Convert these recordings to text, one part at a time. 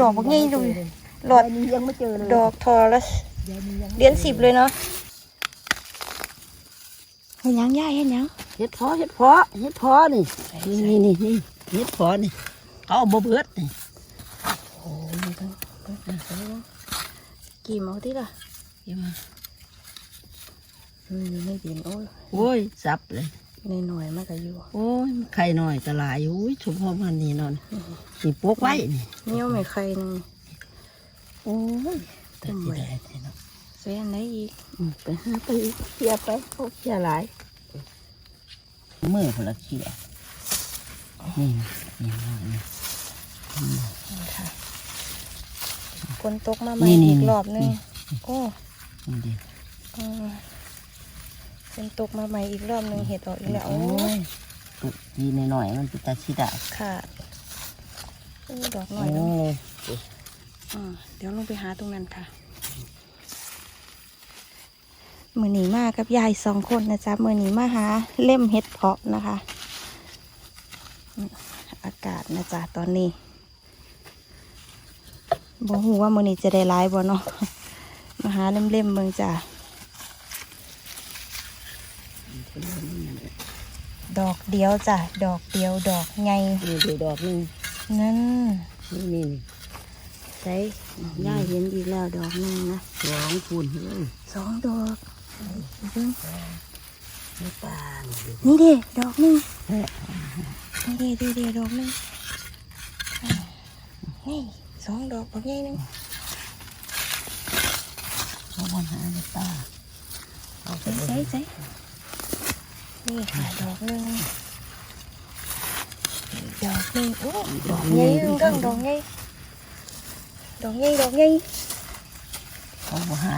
ดอกบักใหญ่ดูหลอดยายนี้ยังไม่เจอเลยดอกทอรัสยายนี้ยังเหรียญสิบเลยเนาะเห็นยังย่าเห็นยังเฮ็ดเพอเฮ็ดเพอเฮ็ดเพอนี่นี่นี่นี่เฮ็ดเพอนี่เขาเอาบ่เบิดนี่โอ้ยมันต้องกี่เมาที่ล่ะเห็นไหมอืมไม่เห็นโอ้ยโอ้ยสับเลย ในหน่อยๆมากกับอยู่โอ้ยไข่หน่อยตะหลายอุ้ยชุบพอมันนี่นอนนี่ปกไว้นี่เนี่ยวไม่ใครหนึงโอ้ยแต่ที่ได้ที่เนาะใส่อันไหนอีกอืมไปหาไปอีกเคลียร์ไปพวกเคลียร์หลายมือพนละเคลียร์นี่นี่นี่นี่ค่ะฝนตกมาใหม่นี่นี่อีกนี่รอบหนึงนี่โอ้นี่ดิอื มฝนตกมาใหม่อีกรอบหนึงเห็ดออกอีกแล้วโอ้โอ้ยยตุกดีหน่อยๆมันเป็นตาชิดาขาดโอ้ดอกหน่โอ้อยเนาะยอ่าเดี๋ยวลงไปหาตรงนั้นค่ะมือหนีมากับยายสองคนนะจ๊ะมือหนีมาหาเล่มเห็ดเพาะนะคะอืมอากาศนะจ๊ะตอนนี้บอกหูว่ามือนี้จะได้ร้ายบ่เนาะมาหาเล่มๆเมืองจ้ะ ดอก เดียวจ้ะดอกเดียวดอกไงนี่ดูดอกหนึงนั่นนี่นี่นี่ใส่ย่าเห็นอีกแล้วดอกหนึงนะสองคูณเฮ้ยสองดอกเบิ่งไม่ปานนี่เด้ดอกหนึงเฮ้ยนี่เด้เด้เด้ดอกหนึงนี่สองดอกดอกใหญ่หนึงเขาบนหาไม่ตาเอาไปใส่เลยใส่ นี่ค่ะดอกหนึงดอกหนึงโอ้ดอกใหญ่เรื่องดอกใหญ่ดอกใหญ่ดอกใหญ่เขาบนหา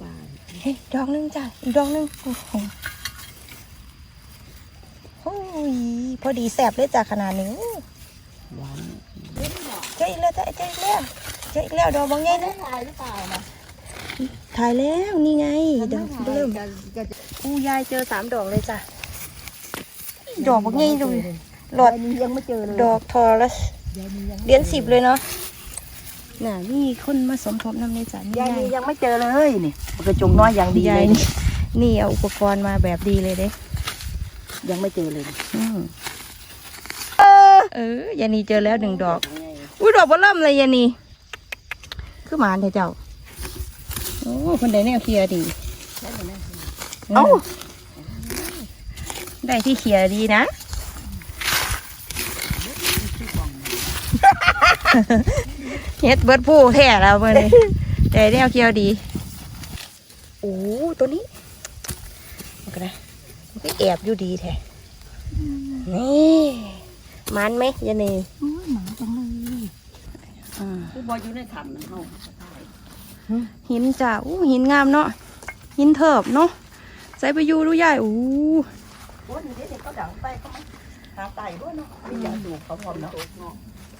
ปานเฮ้ยดอกหนึงจ้ะอีกดอกหนึงโอ้โหโอ้ยพอดีแสบเลยจ้ะขนาดนี้หวานเจ๊อีกแล้วจ้ะเจ๊อีกแล้วเจ๊อีกแล้วดอกบางใหญ่นะ ถ่ายหรือเปล่านะถ่ายแล้วนี่ไงดอกเริ่มจะจะอู้ยายเจอสามดอกเลยจ้ะดอกบางใหญ่ดูหลอดยายนี้ยังไม่เจอเลยดอกทอรัสยายนี้ยังเหรียญสิบเลยเนาะน่ะมีคนมาสมทบน้ำในจ้ะนี่ยายยายนี้ยังไม่เจอเลยนี่มันกระจงน้อยอย่างดียาเลยยนี่นี่เอาอุปกรณ์มาแบบดีเลยเด้ยังไม่เจอเลยอืมเออยานีเจอแล้วหนึ่งดอก อุ้ยดอกบอลล่ำเลยยานีคือหมานเถอะเจ้า โอ้คนใดแนวเคลียร์ดีเอ้าได้ที่เคลียร์ดีนะเฮ็ดเบิดผู้แท้แล้วเมื่อนี้แต่แนวเคลียร์ดีโอ้ตัวนี้มันก็ได้มันก็แอบอยู่ดีแท้นี่มันไหมยานีโอ้ยหมาจังเลยอ่าคือบอยอยู่ในถ้ำนั่นเฮา หินจ้ะอู้หินงามเนาะหินเถิบเนาะใส่ไปอยู่ดูใหญ่อู้โอ้ยเดี๋ยวเด็กเขาดังไปเขามาหาไต่ด้วยเนาะไม่อยากดูเขาพร้อมเนาะ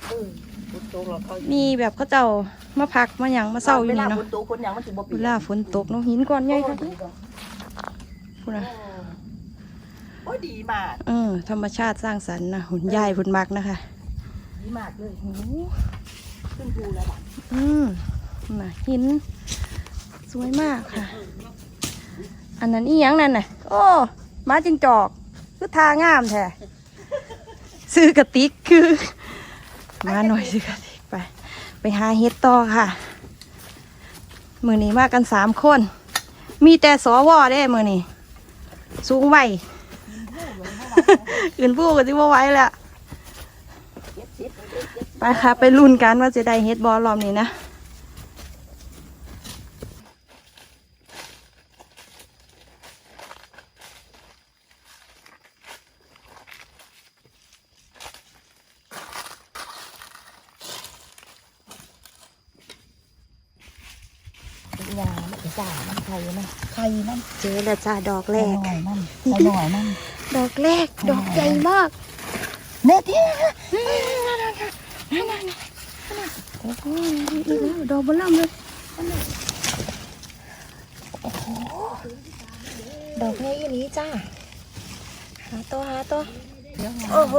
เออฝนตกเราเขามีแบบเขาเจ้ามาพักมาหยังมาเศร้าอยู่นี่เวลาเนาะฝนตกคนอย่างมันสิบ่เวปีลาฝนตกเนาะหินก้อนใหญ่ครับพูดนะโอ้ยดีมากเออธรรมชาติสร้างสรรค์นะหุ่นใหญ่หุ่นมักนะคะดีมากเลยโอ้ขึ้นภูแล้วล่ะอืม น่ะหิน สวยมากค่ะ อันนั้นอีหยังนั่นน่ะ โอ้มาจิงจอก คือทางามแท้ซื้อกระติกคือ มาหน่อยซื้อกระติกไป ไปหาเฮ็ดต่อค่ะ มือนี้มากันสามคน มีแต่สวได้มือนี้สูงไหวอื่นพูดก็ที่ว่าไหว้แล้วไปค่ะ ไปลุ้นกันว่าจะได้เฮ็ดบอลรอบนี้นะ ยามันจะจ่ามันไข่มันไข่มันเจอแล้วจ้าดอกแรหกน่อยมันไข่หน่อยมันดอกแรกดอกใหญ่มากเน็ตที่โอ้โหนี่แล้วดอกบอลล่ำเลยโอ้โหดอกใหญ่อย่างนี้จ้าหาตัวหาตัวโอ้โห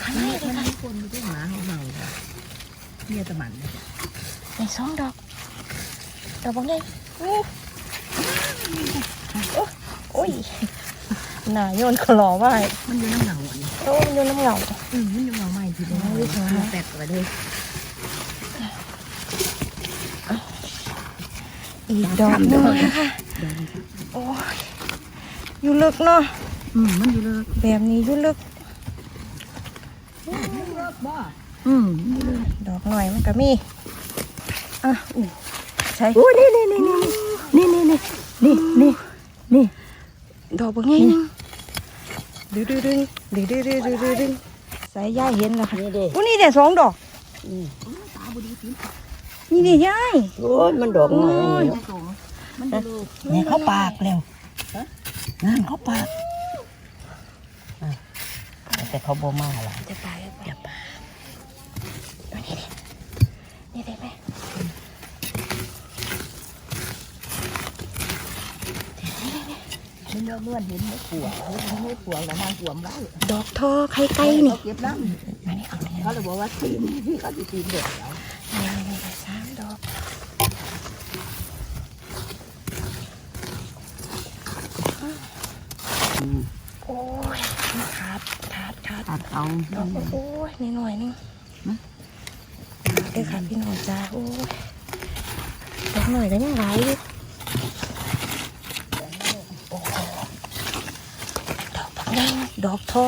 มันมีคนไม่ได้หมาเขาเมาเนี่ยตะมันเลยในสองดอก ดอกบางไงโอ้โอ้ยหน่าโยนขลอไว้มันอยู่น้ำเหงาอะนี่โอ้ยโยนน้ำเหงาอืมมันอยู่เหงาใหม่ทีเดียวอ๋ออยู่เหงาแปดกว่าเลยอีกดอกหนึงนะคะโอ้ยอยู่ลึกเนาะอืมมันอยู่เลยแบบนี้อยู่ลึกอืมดอกหน่อยมันก็มีอะอู้ใช่โอ้ยนี่นี่นี่นี่นี่นี่นี่นี่นี่ดอกบางไงนึงดึงดึงดึงดึงดึงดึงดึงดึงดึงสายย่ายเห็นแล้วค่ะนี่เด้อู้นี่เดี๋ยวสองดอกนี่นี่เดี๋ยวย่ายโอ้ยมันดอกน้อยมันเนี่ยเข้าปากแล้วนั่นเข้าปากอะแต่เขาบ่มาละจะไปจะไปนี่นี่ได้ไหม มันเลื่อนเห็นไม่ปวดเห็นไม่ปวดแล้วนางปวดไว้ดอกทอไข่ไก่นี่เก็บน้ำมานี่เอาเนี่ยเขาเลยบอกว่าตีนที่เขาจะตีนเด็กแล้วนี่นี่นี่สามดอกโอ้ยขาดขาดขาดตัดเอาดอกโอ้ยนี่หน่อยนึงเอ้ค่ะพี่น้องจ้าโอ้ยดอกหน่อยก็ยังไหลอยู่โอ้ดอกบักแดอกท้อ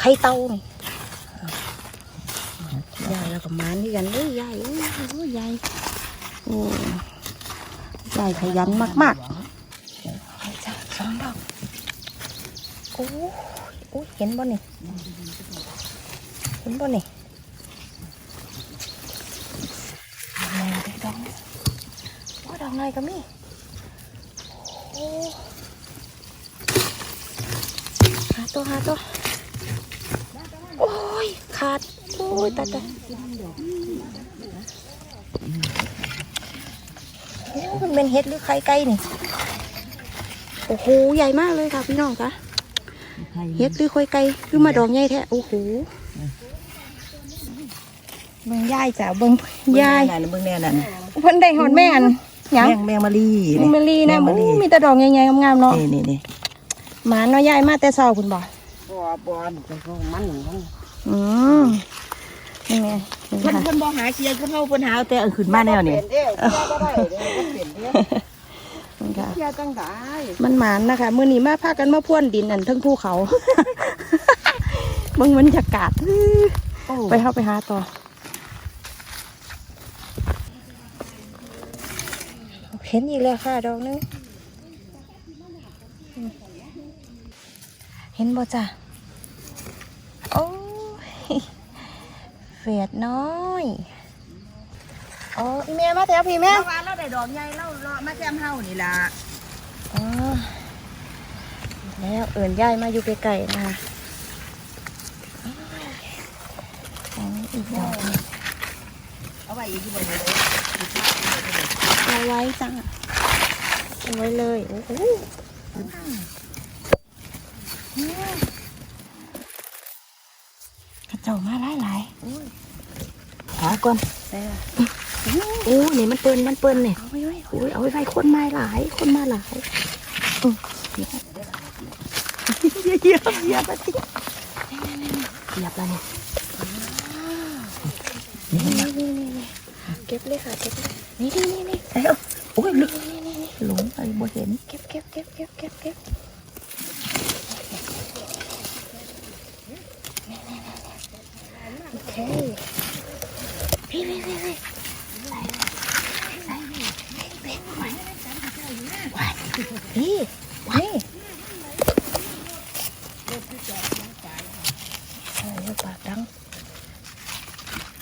ไข่เต่านี่ยายแล้วก็มานี่กันเลยยายโอ้ยโอ้ยยายโอ้ยยายขยันมากๆไปจ้าสองดอกโอ้ยโอ้ยเห็นบ่นี่เห็นบ่นี่ดอกดอกดอกโอ้ดอกหน่อยก็มีโอ้หา ตัวหาตัวโอ้ยขาดโอ้ยตายตายโอ้มันเป็นเห็ดหรือไข่ไก่นี่โอ้โหใหญ่มากเลยค่ะพี่น้องคะเห็ดหรือไข่ไก่คือมาดอกใหญ่แท้โอ้โหเบิ่งยายจ้ะเบิ่งยายนั่นเบิ่งแน่นั่นเพิ่นได้หอดแม่งอันหยังแมงแมงมะลีแมงมะลีนะแมงมะลีอู้มีแต่ดอกใหญ่ๆงามๆเนาะนี่นี่นี่ หมาเนาะยายมาแต่เช้าคุณบ่บอบอลเป็นของมันของอืมนี่ไงนี่เพิ่นค่ะ เพิ่นบ่หาเคียคือเฮาเพิ่นหาแต่เอาขึ้นมาแนวนี่นี่ค่ะ เคียจังได๋มันหมานนะคะมื้อนี้มาพากันมาพ่วนดินอันเทั้งภูเขาเบิ่งบรรยากาศ โอ้ไปเข้าไปหาต่อ เห็นอีกแล้วค่ะดอกหนึงอืม เห็นบ่จ้ะโอ้ยเฟียดน้อยอ๋ออีแม่มาแต่พี่แม่เมื่อวานเราได้ดอกใหญ่เราเลาะมาแซมเฮานี่ล่ะอ๋อแล้วเอิ่นย่ายมาอยู่ไกลๆนะคะอันนี้อีกดอกหนึ่งเอาไว้อีกที่บ่ได้เอาไว้จ้ะเอาไว้เลยโอ้โห กระเจ้ามาหลายหลายหาก่อนๆแต่โอ้นี่มันเปิ้นมันเปิ้นนี่เอาไว้ไว้โอ้ยเอาไว้ไว้คนมาหลาย คนมาหลายเดี๋ยวเหยียบเหยียบไปที่เหยียบอะไรนี่นี่นี่นี่เก็บเลยค่ะเก็บเลยนี่นี่นี่นี่เอ้าโอ้ยลึกนี่นี่นี่หลงไปบ่เห็นเก็บเก็บเก็บเก็บเก็บ thế đi đi đi đi đi quay rồi nước bạc trắng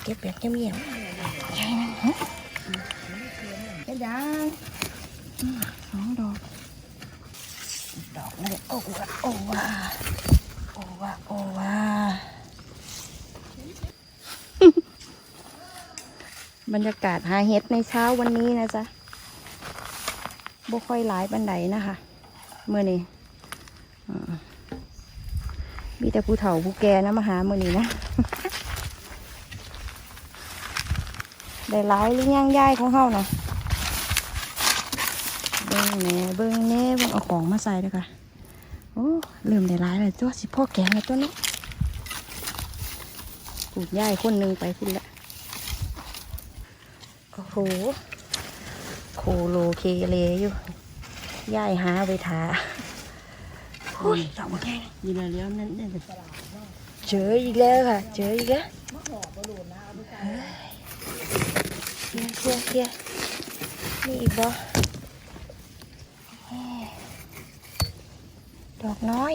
tiếp việc chấm nhiều chạy năng hả cái đã nó đọt đọt nó được ô ô à บรรยากาศหาเห็ดในเช้าวันนี้นะจ๊ะบ่ค่อยหลายบันไดนะคะเมื่อนี้มีแต่ผู้เฒ่าผู้แก่นะมาหาเมื่อนี้นะ ได้หลายหรือยังยายของเฮานะเบิ่งแหนเบิ่งแหนเบิ่งเอาของมาใส่ด้อค่ะโอ้ลืมได้หลายเลยตัวสิพ่อแกงเลยตัวนี้ปลูกย่ายคนหนึ่งไปพุ่นละ โอ้โหโคโลเคเลอยู่ย่ายหาไปทาโอ้ยดอกมะแกงยีนาเลี้ยวนั่นนั่นเจออีกแล้วค่ะ เจออีกแล้วเฮ้ยเคลียร์เคลียร์เคลียร์นี่อีกบ่นี่ดอกน้อย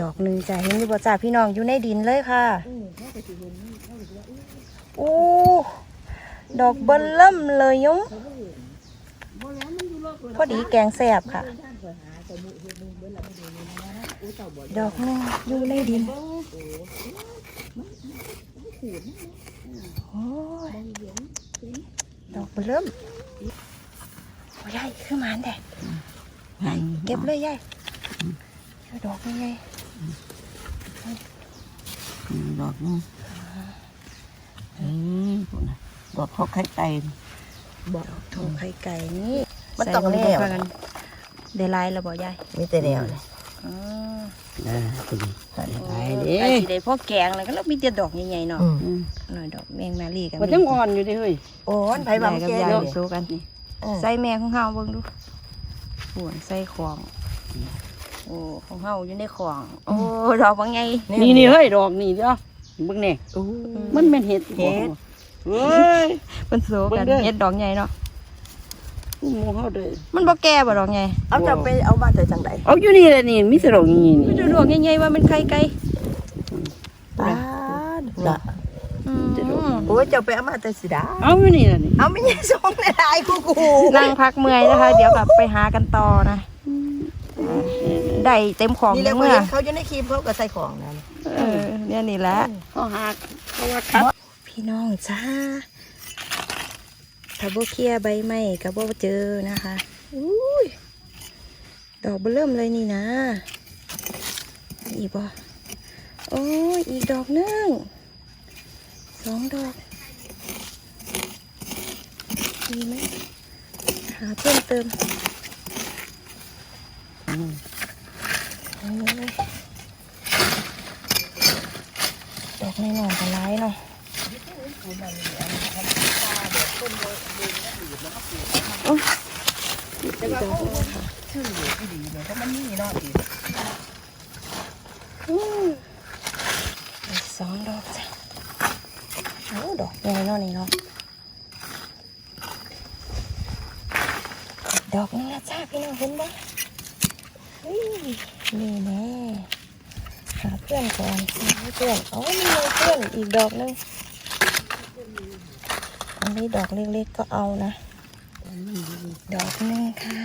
ดอกหนึ่งจ้ะเห็นอยู่บ่จ้าพี่น้องอยู่ในดินเลยค่ะโอ้ดอกเบิ้ลเริ่มเลยยงพอดีแกงแซ่บค่ะ ดอกนึงอยู่ในดินโอ้ยดอกเบิ้ลเริ่มโอ้ยายคือหมันแต่เก็บเลยยายดอกยังไงดอกนึง เฮ้ยพวกน่ะดอกเขาไข่ไก่บอกโถไข่ไก่นี่มันต้องใส่แล้วลงไปกันเดลายแล้วบอกยายมีแต่แนวเลยอ๋อ นะคุณใส่ไก่เด้ไอ้สิได้พ่อแกงเลยก็แล้วมีแต่ดอกใหญ่ๆเนาะอืมหน่อยดอกแมงนาลีกันมันยังอ่อนอยู่ดิเฮ้ยโอ้ยไผบางกับแกยายเนาะไปสู้กันนี่ใส่แม่ของเฮาเบิ่งดูปวนใส่ของ โอ้ของเฮาอยู่ในของ โอ้ดอกบางไงนี่นี่เฮ้ยดอกนี่เด้อ เบิ่งแน่อู้มันเป็นเห็ดเห็ดเฮ้ยเป็นสู้กันเบิ่งเด้อ เฮ็ดดอกใหญ่เนาะหมูเฮาเด้อมันบ่แก่บ่ดอกใหญ่เอาจะไปเอามาแต่จังไดเอาอยู่นี่แหละนี่มีแต่ดอกนี่นี่มันจะดอกใหญ่ๆว่ามันไข่ไก่ป้าดละอืมโอ้ยเจะไปเอามาแต่สิดาเอาอยู่นี่แหละนี่เอาไม่ใช่ส่งในไลน์กูกูนั่งพักเมื่อยนะคะ เดี๋ยวกลับไปหากันต่อนะได้เต็มของนี่แหละเมื่อเห็นเขาอยู่ในครีมเขาก็ใส่ของนั่นเออ เนี่ยนี่แหละเขาหากเขาว่าคัดพี่น้องจ้าถ้าบ่เคลียร์ใบไม้ก็บ่เจอนะคะอุ้ยดอกเบอเริ่มเลยนี่นะ อีกบ่โอ้ยอีกดอกหนึงสองดอกมีไหมหาเพิ่มเติมเอาเลยดอก ในหนอยกันไร้ายเนาะอืมอีกสองดอกจ้ะโอ้ดอกใหญ่เนาะนี่เนาะดอกนึงละจ้าพี่น้องเห็นไหมนี่แน่ เพื่อนก่อนหาเพื่อนโอ้ยนี่เลยเพื่อนอีกดอกนึงอันนี้ดอกเล็กๆก็เอานะ ดอกนึงค่ะ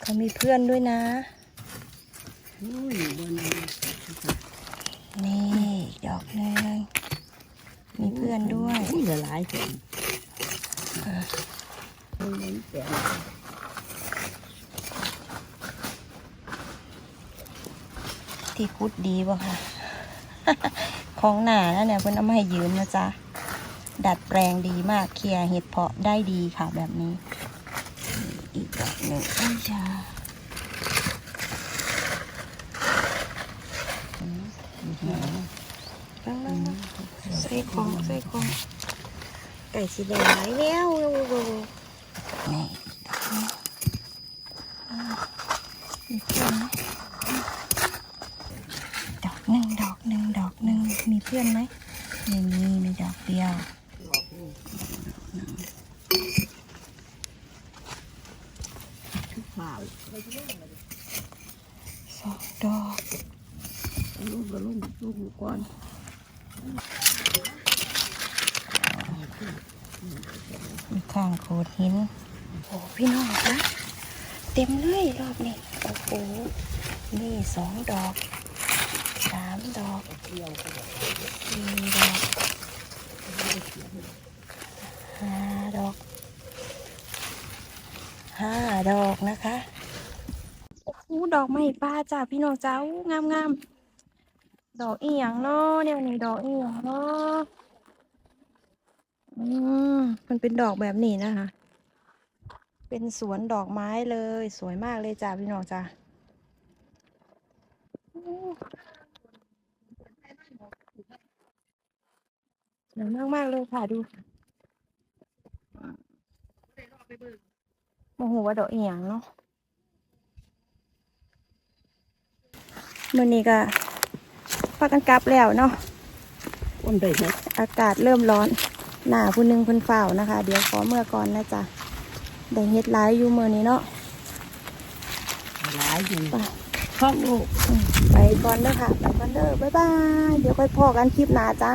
เขามีเพื่อนด้วยนะนี่อีกดอกหนึ่งมีเพื่อนด้วยนี่เหลือหลายคนเออแต่ ที่คุดดีป่ะคะของหนาแล้วเนี่ยเพิ่นเอามาให้ยืมนะจ๊ะ ดัดแปลงดีมากเคลียร์เห็ดเพาะได้ดีค่ะแบบนี้ อีกดอกหนึ่งอ้ยจ้าใส่ของใส่ของไก่สีแดงหลแล้วนี่อีกดอกหนึ่งดอกหนึ่งดอกหนึ่งดอกหนึ่งมี เพื่อนไหมไม่มีมีดอกเดียวข้าวสองดอกลูกก็ลูกลูกก่อนมีข้างโขดหินโอ้พี่น้องคะเต็มเลยรอบนี้ โอ้โหนี่สองดอกสามดอก สี่ดอกห้าดอกห้าดอกนะคะโอ้โหดอกไม้ป้าจ้าพี่น้องจ้าอู้งามงามดอกอีหยังเนาะเนี่ยนี่ดอกอีหยังเนาะอืมมันเป็นดอกแบบนี้นะคะ เป็นสวนดอกไม้เลย สวยมากเลยจ้าพี่น้องจ้า สวยมากมากๆเลยค่ะดูโมโหว่าดอกอีหยังเนาะมื่อนี้ก็พากันกลับแล้วเนาะคนได้ไหมอากาศเริ่มร้อน หน้าผู้หนึงเพิ่นเฝ้านะคะ เดี๋ยวขอเมื่อก่อนนะจ๊ะได้เฮ็ดหลายอยู่มื้อนี้เนาะหลายอยู่ไปข้องลูกไปก่อนเด้อค่ะ ไปก่อนเด้อบ๊ายบาย เดี๋ยวค่อยพอกันคลิปหน้าจ้า